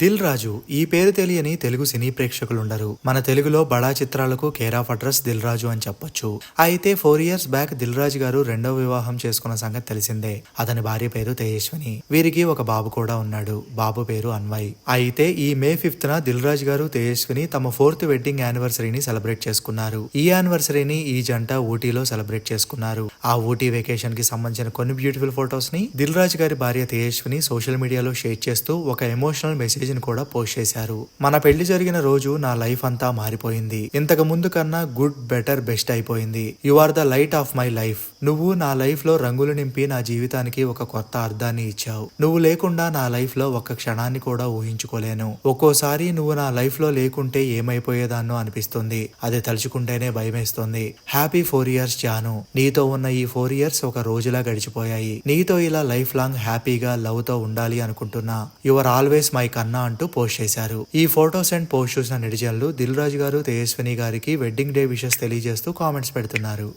దిల్ రాజు ఈ పేరు తెలియని తెలుగు సినీ ప్రేక్షకులుండరు. మన తెలుగులో బడా చిత్రాలకు care of address Dil Raju అని చెప్పొచ్చు. అయితే four years back Dil Raju గారు రెండో వివాహం చేసుకున్న సంగతి తెలిసిందే. అతని భార్య పేరు తేజస్విని. వీరికి ఒక బాబు కూడా ఉన్నాడు. బాబు పేరు అన్వయ్. అయితే ఈ మే ఫిఫ్త్ న దిల్ రాజు గారు తేజస్విని తమ ఫోర్త్ వెడ్డింగ్ యానివర్సరీని సెలబ్రేట్ చేసుకున్నారు. ఈ యానివర్సరీని ఈ జంట ఊటీలో సెలబ్రేట్ చేసుకున్నారు. ఆ ఊటీ వెకేషన్కి సంబంధించిన కొన్ని బ్యూటిఫుల్ ఫొటోస్ని దిల్ రాజు గారి భార్య తేజస్విని సోషల్ మీడియాలో షేర్ చేస్తూ ఒక ఎమోషనల్ మెసేజ్ ని కూడా పోస్ట్ చేశారు. మన పెళ్ళి జరిగిన రోజు నా లైఫ్ అంతా మారిపోయింది. ఇంతకు ముందు కన్నా గుడ్ బెటర్ బెస్ట్ అయిపోయింది. You are the light of my life. నువ్వు నా లైఫ్లో రంగులు నింపి నా జీవితానికి ఒక కొత్త అర్థాన్ని ఇచ్చావు. నువ్వు లేకుండా నా లైఫ్లో ఒక్క క్షణాన్ని కూడా ఊహించుకోలేను. ఒక్కోసారి నువ్వు నా లైఫ్లో లేకుంటే ఏమైపోయేదాన్నో అనిపిస్తుంది. అది తలుచుకుంటేనే భయమేస్తుంది. హ్యాపీ ఫోర్ ఇయర్స్ జాను. నీతో ఉన్న ఈ ఫోర్ ఇయర్స్ ఒక రోజులా గడిచిపోయాయి. నీతో ఇలా లైఫ్ లాంగ్ హ్యాపీగా లవ్తో ఉండాలి అనుకుంటున్నా. యువర్ ఆల్వేస్ మై కన్నా అంటూ పోస్ట్ చేశారు. ఈ ఫొటోస్ అండ్ పోస్ట్ చూసిన నెటిజన్లు దిల్ రాజు గారు తేజస్విని గారికి వెడ్డింగ్ డే విషెస్ తెలియజేస్తూ కామెంట్స్ పెడుతున్నారు.